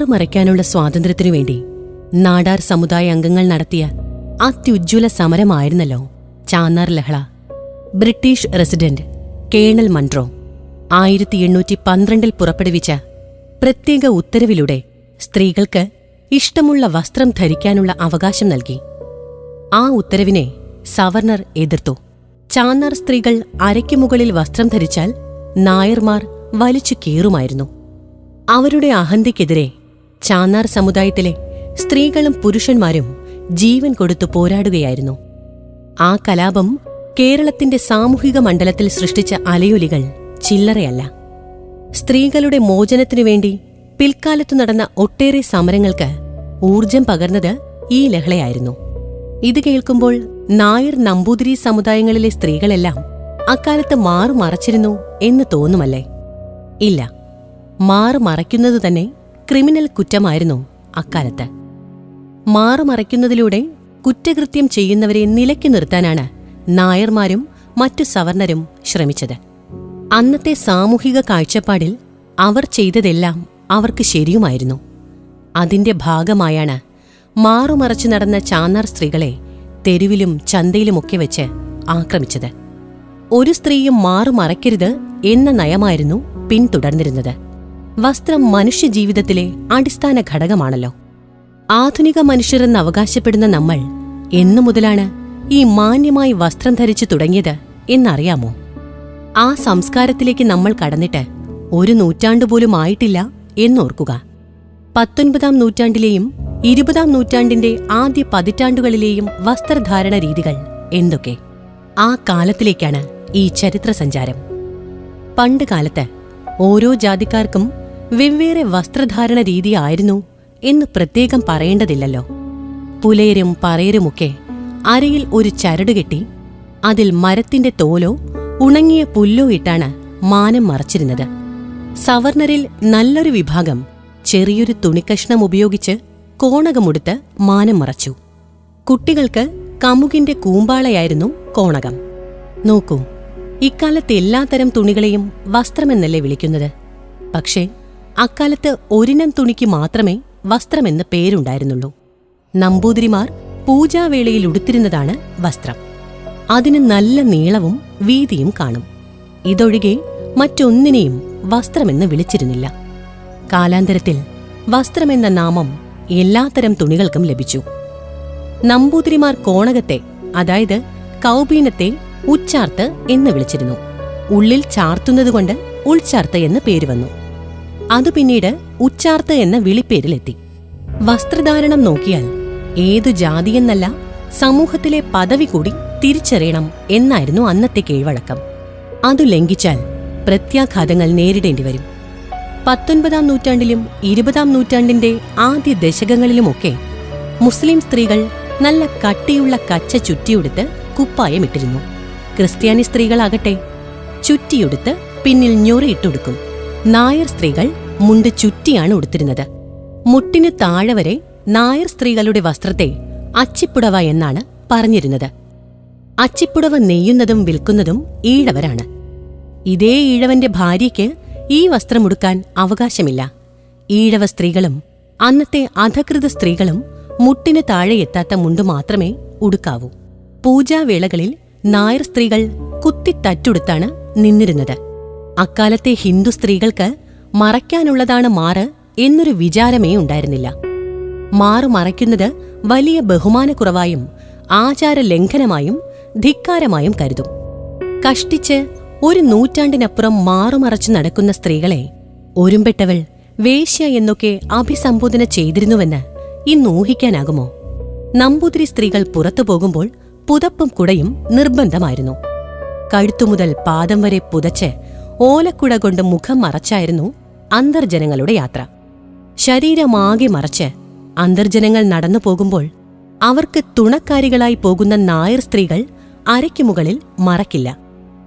മാറുമറയ്ക്കാനുള്ള സ്വാതന്ത്ര്യത്തിനു വേണ്ടി നാടാർ സമുദായ അംഗങ്ങൾ നടത്തിയ അത്യുജ്വല സമരമായിരുന്നല്ലോ ചാന്നാർ ലഹള. ബ്രിട്ടീഷ് റെസിഡന്റ് കേണൽ മൺട്രോ ആയിരത്തി എണ്ണൂറ്റി പന്ത്രണ്ടിൽ പുറപ്പെടുവിച്ച പ്രത്യേക ഉത്തരവിലൂടെ സ്ത്രീകൾക്ക് ഇഷ്ടമുള്ള വസ്ത്രം ധരിക്കാനുള്ള അവകാശം നൽകി. ആ ഉത്തരവിനെ സവർണർ എതിർത്തു. ചാന്നാർ സ്ത്രീകൾ അരയ്ക്ക് മുകളിൽ വസ്ത്രം ധരിച്ചാൽ നായർമാർ വലിച്ചു കീറുമായിരുന്നു. അവരുടെ അഹന്തയ്ക്കെതിരെ ചാന്നാർ സമുദായത്തിലെ സ്ത്രീകളും പുരുഷന്മാരും ജീവൻ കൊടുത്തു പോരാടുകയായിരുന്നു. ആ കലാപം കേരളത്തിന്റെ സാമൂഹിക മണ്ഡലത്തിൽ സൃഷ്ടിച്ച അലയൊലികൾ ചില്ലറയല്ല. സ്ത്രീകളുടെ മോചനത്തിനു വേണ്ടി പിൽക്കാലത്തു നടന്ന ഒട്ടേറെ സമരങ്ങൾക്ക് ഊർജം പകർന്നത് ഈ ലഹളയായിരുന്നു. ഇത് കേൾക്കുമ്പോൾ നായർ നമ്പൂതിരി സമുദായങ്ങളിലെ സ്ത്രീകളെല്ലാം അക്കാലത്ത് മാറുമറച്ചിരുന്നു എന്ന് തോന്നുമല്ലേ? ഇല്ല. മാറു മറയ്ക്കുന്നത് തന്നെ ക്രിമിനൽ കുറ്റമായിരുന്നു അക്കാലത്ത്. മാറുമറയ്ക്കുന്നതിലൂടെ കുറ്റകൃത്യം ചെയ്യുന്നവരെ നിലയ്ക്ക് നിർത്താനാണ് നായർമാരും മറ്റു സവർണരും ശ്രമിച്ചത്. അന്നത്തെ സാമൂഹിക കാഴ്ചപ്പാടിൽ അവർ ചെയ്തതെല്ലാം അവർക്ക് ശരിയുമായിരുന്നു. അതിന്റെ ഭാഗമായാണ് മാറുമറച്ചു നടന്ന ചാന്നാർ സ്ത്രീകളെ തെരുവിലും ചന്തയിലുമൊക്കെ വെച്ച് ആക്രമിച്ചത്. ഒരു സ്ത്രീയും മാറുമറയ്ക്കരുത് എന്ന നയമായിരുന്നു പിന്തുടർന്നിരുന്നത്. വസ്ത്രം മനുഷ്യജീവിതത്തിലെ അടിസ്ഥാന ഘടകമാണല്ലോ. ആധുനിക മനുഷ്യരെന്ന് അവകാശപ്പെടുന്ന നമ്മൾ എന്നു മുതലാണ് ഈ മാന്യമായി വസ്ത്രം ധരിച്ചു തുടങ്ങിയത് എന്നറിയാമോ? ആ സംസ്കാരത്തിലേക്ക് നമ്മൾ കടന്നിട്ട് ഒരു നൂറ്റാണ്ടുപോലും ആയിട്ടില്ല എന്നോർക്കുക. പത്തൊൻപതാം നൂറ്റാണ്ടിലെയും ഇരുപതാം നൂറ്റാണ്ടിന്റെ ആദ്യ പതിറ്റാണ്ടുകളിലെയും വസ്ത്രധാരണ രീതികൾ എന്തൊക്കെ? ആ കാലത്തിലേക്കാണ് ഈ ചരിത്ര സഞ്ചാരം പണ്ട് കാലത്ത് ഓരോ ജാതിക്കാർക്കും വെവ്വേറെ വസ്ത്രധാരണ രീതിയായിരുന്നു എന്ന് പ്രത്യേകം പറയേണ്ടതില്ലല്ലോ. പുലയരും പറയരുമൊക്കെ അരയിൽ ഒരു ചരട് കെട്ടി അതിൽ മരത്തിന്റെ തോലോ ഉണങ്ങിയ പുല്ലോ ഇട്ടാണ് മാനം മറച്ചിരുന്നത്. സവർണരിൽ നല്ലൊരു വിഭാഗം ചെറിയൊരു തുണിക്കഷ്ണം ഉപയോഗിച്ച് കോണകമുടുത്ത് മാനം മറച്ചു. കുട്ടികൾക്ക് കമുകിന്റെ കൂമ്പാളയായിരുന്നു കോണകം. നോക്കൂ ഇക്കാലത്ത് എല്ലാത്തരം തുണികളെയും വസ്ത്രമെന്നല്ലേ വിളിക്കുന്നത്. പക്ഷേ അക്കാലത്ത് ഒരിനം തുണിക്ക് മാത്രമേ വസ്ത്രമെന്ന് പേരുണ്ടായിരുന്നുള്ളൂ. നമ്പൂതിരിമാർ പൂജാവേളയിൽ ഉടുത്തിരുന്നതാണ് വസ്ത്രം. അതിന് നല്ല നീളവും വീതിയും കാണും. ഇതൊഴികെ മറ്റൊന്നിനെയും വസ്ത്രമെന്ന് വിളിച്ചിരുന്നില്ല. കാലാന്തരത്തിൽ വസ്ത്രമെന്ന നാമം എല്ലാത്തരം തുണികൾക്കും ലഭിച്ചു. നമ്പൂതിരിമാർ കോണകത്തെ അതായത് കൗബീനത്തെ ഉച്ചാർത്ത് എന്ന് വിളിച്ചിരുന്നു. ഉള്ളിൽ ചാർത്തുന്നതുകൊണ്ട് ഉൾച്ചാർത്ത് എന്ന് പേര് വന്നു അത് പിന്നീട് ഉച്ചാർത്ത് എന്ന വിളിപ്പേരിലെത്തി. വസ്ത്രധാരണം നോക്കിയാൽ ഏതു ജാതിയെന്നല്ല സമൂഹത്തിലെ പദവി കൂടി തിരിച്ചറിയണം എന്നായിരുന്നു അന്നത്തെ കീഴ്വഴക്കം അതു ലംഘിച്ചാൽ പ്രത്യാഘാതങ്ങൾ നേരിടേണ്ടി വരും. പത്തൊൻപതാം നൂറ്റാണ്ടിലും ഇരുപതാം നൂറ്റാണ്ടിന്റെ ആദ്യ ദശകങ്ങളിലുമൊക്കെ മുസ്ലിം സ്ത്രീകൾ നല്ല കട്ടിയുള്ള കച്ച ചുറ്റിയുടുത്ത് കുപ്പായമിട്ടിരുന്നു. ക്രിസ്ത്യാനി സ്ത്രീകളാകട്ടെ ചുറ്റിയുടുത്ത് പിന്നിൽ ഞൊറിയിട്ടൊടുക്കും. നായർ സ്ത്രീകൾ മുണ്ട് ചുറ്റിയാണ് ഉടുത്തിരുന്നത്. മുട്ടിന് താഴെ വരെ നായർ സ്ത്രീകളുടെ വസ്ത്രത്തെ അച്ചിപ്പുടവ എന്നാണ് പറഞ്ഞിരുന്നത്. അച്ചിപ്പുടവ നെയ്യുന്നതും വിൽക്കുന്നതും ഈഴവരാണ്. ഇതേ ഈഴവന്റെ ഭാര്യയ്ക്ക് ഈ വസ്ത്രമുടുക്കാൻ അവകാശമില്ല. ഈഴവ സ്ത്രീകളും അന്നത്തെ അധകൃത സ്ത്രീകളും മുട്ടിന് താഴെ എത്താത്ത മുണ്ട് മാത്രമേ ഉടുക്കാവൂ. പൂജാവേളകളിൽ നായർ സ്ത്രീകൾ കുത്തിത്തറ്റുടുത്താണ് നിന്നിരുന്നത്. അക്കാലത്തെ ഹിന്ദു സ്ത്രീകൾക്ക് മറയ്ക്കാനുള്ളതാണ് മാറ് എന്നൊരു വിചാരമേ ഉണ്ടായിരുന്നില്ല. മാറു മറയ്ക്കുന്നത് വലിയ ബഹുമാനക്കുറവായും ആചാര ലംഘനമായും ധിക്കാരമായും കരുതും. കഷ്ടിച്ച് ഒരു നൂറ്റാണ്ടിനപ്പുറം മാറുമറച്ചു നടക്കുന്ന സ്ത്രീകളെ ഒരുമ്പെട്ടവൾ വേശ്യ എന്നൊക്കെ അഭിസംബോധന ചെയ്തിരുന്നുവെന്ന് ഇന്ന് ഊഹിക്കാനാകുമോ? നമ്പൂതിരി സ്ത്രീകൾ പുറത്തു പോകുമ്പോൾ പുതപ്പും കുടയും നിർബന്ധമായിരുന്നു. കഴുത്തുമുതൽ പാദം വരെ പുതച്ച് ഓലക്കുട കൊണ്ട് മുഖം മറച്ചായിരുന്നു അന്തർജനങ്ങളുടെ യാത്ര. ശരീരമാകെ മറച്ച് അന്തർജനങ്ങൾ നടന്നു പോകുമ്പോൾ അവർക്ക് തുണക്കാരികളായി പോകുന്ന നായർ സ്ത്രീകൾ അരയ്ക്കു മുകളിൽ മറക്കില്ല.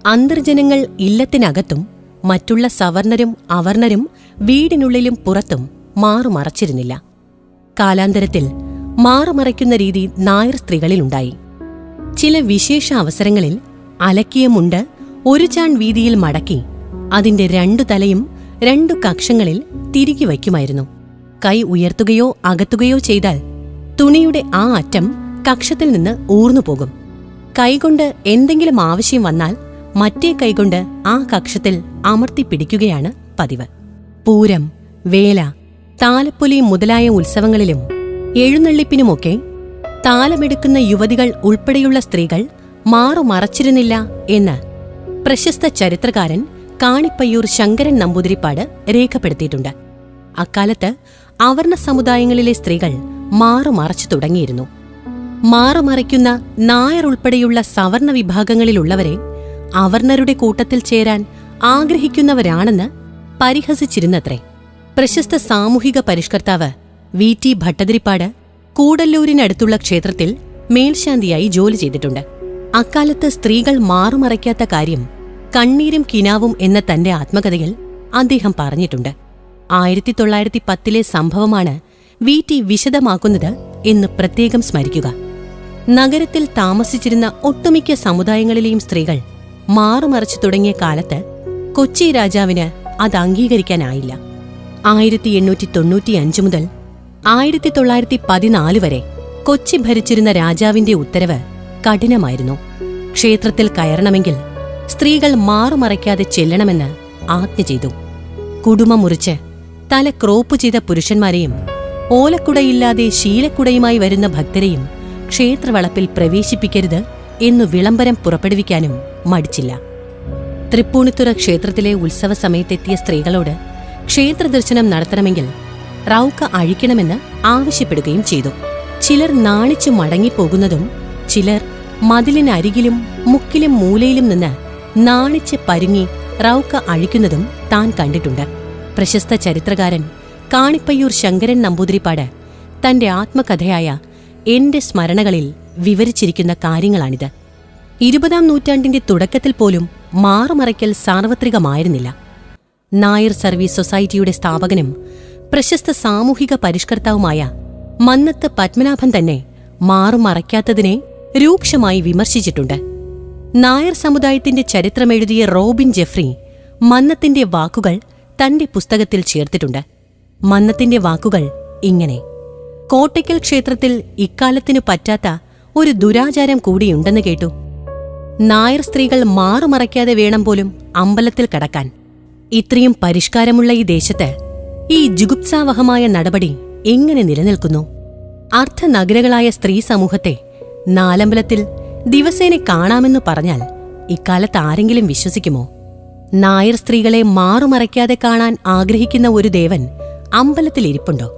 അന്തർജനങ്ങൾ ഇല്ലത്തിനകത്തും മറ്റുള്ള സവർണരും അവർണരും വീടിനുള്ളിലും പുറത്തും മാറുമറച്ചിരുന്നില്ല കാലാന്തരത്തിൽ മാറുമറയ്ക്കുന്ന രീതി നായർ സ്ത്രീകളിലുണ്ടായി ചില വിശേഷ അവസരങ്ങളിൽ അലക്കിയ മുണ്ട് ഒരു ചാൺ വീതിയിൽ മടക്കി അതിന്റെ രണ്ടു തലയും രണ്ടു കക്ഷങ്ങളിൽ തിരികെ വയ്ക്കുമായിരുന്നു. കൈ ഉയർത്തുകയോ അകത്തുകയോ ചെയ്താൽ തുണിയുടെ ആ അറ്റം കക്ഷത്തിൽ നിന്ന് ഊർന്നു പോകും. കൈകൊണ്ട് എന്തെങ്കിലും ആവശ്യം വന്നാൽ മറ്റേ കൈകൊണ്ട് ആ കക്ഷത്തിൽ അമർത്തി പിടിക്കുകയാണ് പതിവ്. പൂരം വേല താലപ്പൊലി മുതലായ ഉത്സവങ്ങളിലും എഴുന്നള്ളിപ്പിനുമൊക്കെ താലമെടുക്കുന്ന യുവതികൾ ഉൾപ്പെടെയുള്ള സ്ത്രീകൾ മാറുമറച്ചിരുന്നില്ല എന്ന് പ്രശസ്ത ചരിത്രകാരൻ കാണിപ്പയ്യൂർ ശങ്കരൻ നമ്പൂതിരിപ്പാട് രേഖപ്പെടുത്തിയിട്ടുണ്ട്. അക്കാലത്ത് അവർണ സമുദായങ്ങളിലെ സ്ത്രീകൾ മാറുമറച്ചു തുടങ്ങിയിരുന്നു. മാറുമറയ്ക്കുന്ന നായർ ഉൾപ്പെടെയുള്ള സവർണ വിഭാഗങ്ങളിലുള്ളവരെ അവർണരുടെ കൂട്ടത്തിൽ ചേരാൻ ആഗ്രഹിക്കുന്നവരാണെന്ന് പരിഹസിച്ചിരുന്നത്രേ. പ്രശസ്ത സാമൂഹിക പരിഷ്കർത്താവ് വി ടി ഭട്ടതിരിപ്പാട് കൂടല്ലൂരിനടുത്തുള്ള ക്ഷേത്രത്തിൽ മേൽശാന്തിയായി ജോലി ചെയ്തിട്ടുണ്ട്. അക്കാലത്ത് സ്ത്രീകൾ മാറുമറയ്ക്കാത്ത കാര്യം കണ്ണീരും കിനാവും എന്ന തന്റെ ആത്മകഥയിൽ അദ്ദേഹം പറഞ്ഞിട്ടുണ്ട്. ആയിരത്തി തൊള്ളായിരത്തി പത്തിലെ സംഭവമാണ് വി ടി വിശദമാക്കുന്നത് എന്ന് പ്രത്യേകം സ്മരിക്കുക. നഗരത്തിൽ താമസിച്ചിരുന്ന ഒട്ടുമിക്ക സമുദായങ്ങളിലെയും സ്ത്രീകൾ മാറുമറച്ചു തുടങ്ങിയ കാലത്ത് കൊച്ചി രാജാവിന് അത് അംഗീകരിക്കാനായില്ല. ആയിരത്തി എണ്ണൂറ്റി തൊണ്ണൂറ്റിയഞ്ച് മുതൽ ആയിരത്തി തൊള്ളായിരത്തി പതിനാല് വരെ കൊച്ചി ഭരിച്ചിരുന്ന രാജാവിന്റെ ഉത്തരവ് കഠിനമായിരുന്നു. ക്ഷേത്രത്തിൽ കയറണമെങ്കിൽ സ്ത്രീകൾ മാറുമറയ്ക്കാതെ ചെല്ലണമെന്ന് ആജ്ഞ ചെയ്തു. കുടുംബം മുറിച്ച് തല ക്രോപ്പ് ചെയ്ത പുരുഷന്മാരെയും ഓലക്കുടയില്ലാതെ ശീലക്കുടയുമായി വരുന്ന ഭക്തരെയും ക്ഷേത്രവളപ്പിൽ പ്രവേശിപ്പിക്കരുത് എന്നു വിളംബരം പുറപ്പെടുവിക്കാനും മടിച്ചില്ല. തൃപ്പൂണിത്തുറ ക്ഷേത്രത്തിലെ ഉത്സവ സമയത്തെത്തിയ സ്ത്രീകളോട് ക്ഷേത്രദർശനം നടത്തണമെങ്കിൽ റൗക്ക അഴിക്കണമെന്ന് ആവശ്യപ്പെടുകയും ചെയ്തു. ചിലർ നാണിച്ചു മടങ്ങിപ്പോകുന്നതും ചിലർ മതിലിനരികിലും മുക്കിലും മൂലയിലും നിന്ന് നാണിച്ച് പരുങ്ങി റൗക്ക അഴിക്കുന്നതും താൻ കണ്ടിട്ടുണ്ട്. പ്രശസ്ത ചരിത്രകാരൻ കാണിപ്പയ്യൂർ ശങ്കരൻ നമ്പൂതിരിപ്പാട് തന്റെ ആത്മകഥയായ എന്റെ സ്മരണകളിൽ വിവരിച്ചിരിക്കുന്ന കാര്യങ്ങളാണിത്. ഇരുപതാം നൂറ്റാണ്ടിന്റെ തുടക്കത്തിൽ പോലും മാറുമറയ്ക്കൽ സാർവത്രികമായിരുന്നില്ല. നായർ സർവീസ് സൊസൈറ്റിയുടെ സ്ഥാപകനും പ്രശസ്ത സാമൂഹിക പരിഷ്കർത്താവുമായ മന്നത്ത് പത്മനാഭൻ തന്നെ മാറുമറയ്ക്കാത്തതിനെ രൂക്ഷമായി വിമർശിച്ചിട്ടുണ്ട്. നായർ സമുദായത്തിന്റെ ചരിത്രമെഴുതിയ റോബിൻ ജെഫ്രി മന്നത്തിന്റെ വാക്കുകൾ തന്റെ പുസ്തകത്തിൽ ചേർത്തിട്ടുണ്ട്. മന്നത്തിന്റെ വാക്കുകൾ ഇങ്ങനെ. കോട്ടയ്ക്കൽ ക്ഷേത്രത്തിൽ ഇക്കാലത്തിനു പറ്റാത്ത ഒരു ദുരാചാരം കൂടിയുണ്ടെന്ന് കേട്ടു. നായർ സ്ത്രീകൾ മാറുമറയ്ക്കാതെ വേണം പോലും അമ്പലത്തിൽ കടക്കാൻ. ഇത്രയും പരിഷ്കാരമുള്ള ഈ ദേശത്ത് ഈ ജുഗുപ്സാവഹമായ നടപടി എങ്ങനെ നിലനിൽക്കുന്നു? അർദ്ധനഗരകളായ സ്ത്രീ സമൂഹത്തെ നാലമ്പലത്തിൽ ദിവസേന കാണാമെന്ന് പറഞ്ഞാൽ ഇക്കാലത്ത് ആരെങ്കിലും വിശ്വസിക്കുമോ? നായർ സ്ത്രീകളെ മാറുമറയ്ക്കാതെ കാണാൻ ആഗ്രഹിക്കുന്ന ഒരു ദേവൻ അമ്പലത്തിൽ ഇരിപ്പുണ്ടോ?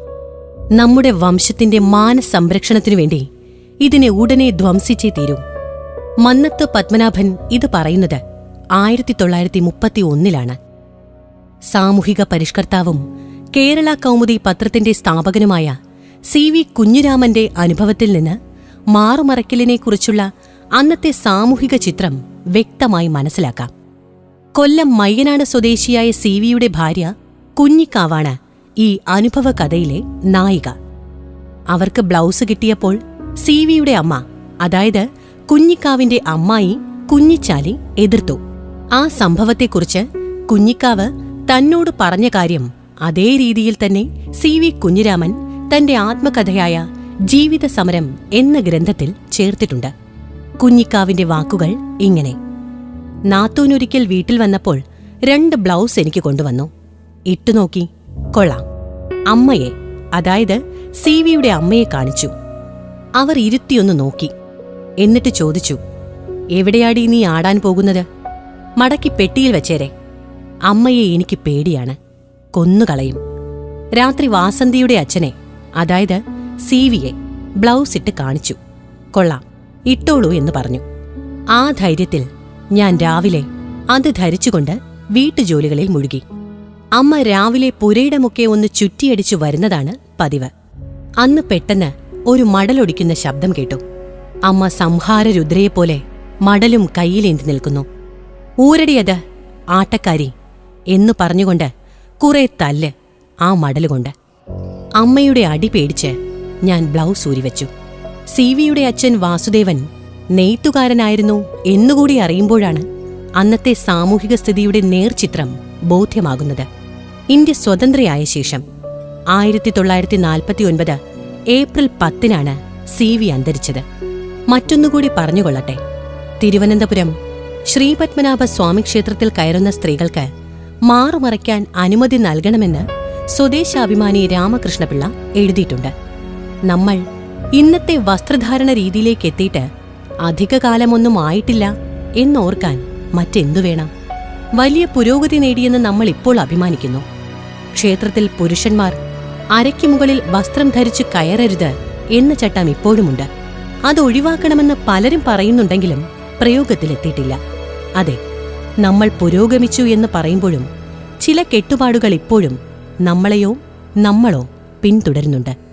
നമ്മുടെ വംശത്തിന്റെ മാനസംരക്ഷണത്തിനു വേണ്ടി ഇതിനെ ഉടനെ ധ്വംസിച്ചേ തീരൂ. മന്നത്ത് പത്മനാഭൻ ഇത് പറയുന്നത് ആയിരത്തി തൊള്ളായിരത്തി മുപ്പത്തി ഒന്നിലാണ് സാമൂഹിക പരിഷ്കർത്താവും കേരള കൗമുദി പത്രത്തിന്റെ സ്ഥാപകനുമായ സി വി കുഞ്ഞിരാമന്റെ അനുഭവത്തിൽ നിന്ന് മാറുമറയ്ക്കലിനെക്കുറിച്ചുള്ള അന്നത്തെ സാമൂഹിക ചിത്രം വ്യക്തമായി മനസ്സിലാക്കാം. കൊല്ലം മയ്യനാട് സ്വദേശിയായ സി വിയുടെ ഭാര്യ കുഞ്ഞിക്കാവാണ് ഈ അനുഭവ കഥയിലെ നായിക. അവർക്ക് ബ്ലൗസ് കിട്ടിയപ്പോൾ സി വിയുടെ അമ്മ അതായത് കുഞ്ഞിക്കാവിന്റെ അമ്മായി കുഞ്ഞിച്ചാലി എതിർത്തു. ആ സംഭവത്തെക്കുറിച്ച് കുഞ്ഞിക്കാവ് തന്നോട് പറഞ്ഞ കാര്യം അതേ രീതിയിൽ തന്നെ സി വി കുഞ്ഞിരാമൻ തന്റെ ആത്മകഥയായ ജീവിത സമരം എന്ന ഗ്രന്ഥത്തിൽ ചേർത്തിട്ടുണ്ട്. കുഞ്ഞിക്കാവിന്റെ വാക്കുകൾ ഇങ്ങനെ. നാത്തൂനൊരിക്കൽ വീട്ടിൽ വന്നപ്പോൾ രണ്ട് ബ്ലൗസ് എനിക്ക് കൊണ്ടുവന്നു. ഇട്ടുനോക്കി കൊള്ളാം. അമ്മയെ അതായത് സി വിയുടെ അമ്മയെ കാണിച്ചു. അവർ ഇരുത്തിയൊന്ന് നോക്കി. എന്നിട്ട് ചോദിച്ചു എവിടെയാടി നീ ആടാൻ പോകുന്നത്? മടക്കി പെട്ടിയിൽ വെച്ചേരെ. അമ്മയെ എനിക്ക് പേടിയാണ്. കൊന്നുകളയും. രാത്രി വാസന്തിയുടെ അച്ഛനെ അതായത് സി വിയെ ബ്ലൗസ് ഇട്ട് കാണിച്ചു. കൊള്ളാം. ഇട്ടോളൂ എന്ന് പറഞ്ഞു. ആ ധൈര്യത്തിൽ ഞാൻ രാവിലെ അത് ധരിച്ചുകൊണ്ട് വീട്ടുജോലികളിൽ മുഴുകി. അമ്മ രാവിലെ പുരയിടമൊക്കെ ഒന്ന് ചുറ്റിയടിച്ചു വരുന്നതാണ് പതിവ്. അന്ന് പെട്ടെന്ന് ഒരു മടലൊടിക്കുന്ന ശബ്ദം കേട്ടു. അമ്മ സംഹാര സംഹാരരുദ്രയെപ്പോലെ മടലും കയ്യിലേന്തി നിൽക്കുന്നു. ഊരടിയത് ആട്ടക്കാരി എന്നു പറഞ്ഞുകൊണ്ട് കുറെ തല്ല് ആ മടലുകൊണ്ട്. അമ്മയുടെ അടി പേടിച്ച് ഞാൻ ബ്ലൗസ് ഊരിവെച്ചു. സി വിയുടെ അച്ഛൻ വാസുദേവൻ നെയ്ത്തുകാരനായിരുന്നു എന്നുകൂടി അറിയുമ്പോഴാണ് അന്നത്തെ സാമൂഹിക സ്ഥിതിയുടെ നേർചിത്രം ബോധ്യമാകുന്നത്. ഇന്ത്യ സ്വതന്ത്രയായ ശേഷം ആയിരത്തി തൊള്ളായിരത്തി നാൽപ്പത്തി ഒൻപത് ഏപ്രിൽ പത്തിനാണ് സി വി അന്തരിച്ചത്. മറ്റൊന്നുകൂടി പറഞ്ഞുകൊള്ളട്ടെ. തിരുവനന്തപുരം ശ്രീപത്മനാഭ സ്വാമി ക്ഷേത്രത്തിൽ കയറുന്ന സ്ത്രീകൾക്ക് മാറുമറയ്ക്കാൻ അനുമതി നൽകണമെന്ന് സ്വദേശാഭിമാനി രാമകൃഷ്ണപിള്ള എഴുതിയിട്ടുണ്ട്. നമ്മൾ ഇന്നത്തെ വസ്ത്രധാരണ രീതിയിലേക്ക് എത്തിയിട്ട് അധികകാലമൊന്നും ആയിട്ടില്ല എന്നോർക്കാൻ മറ്റെന്തു വേണം? വലിയ പുരോഗതി നേടിയെന്ന് നമ്മൾ ഇപ്പോൾ അഭിമാനിക്കുന്നു. ക്ഷേത്രത്തിൽ പുരുഷന്മാർ അരയ്ക്ക് മുകളിൽ വസ്ത്രം ധരിച്ച് കയറരുത് എന്ന ചട്ടം ഇപ്പോഴുമുണ്ട്. അത് ഒഴിവാക്കണമെന്ന് പലരും പറയുന്നുണ്ടെങ്കിലും പ്രയോഗത്തിലെത്തിയിട്ടില്ല. അതെ നമ്മൾ പുരോഗമിച്ചു എന്ന് പറയുമ്പോഴും ചില കെട്ടുപാടുകൾ ഇപ്പോഴും നമ്മളെയോ നമ്മളോ പിന്തുടരുന്നുണ്ട്.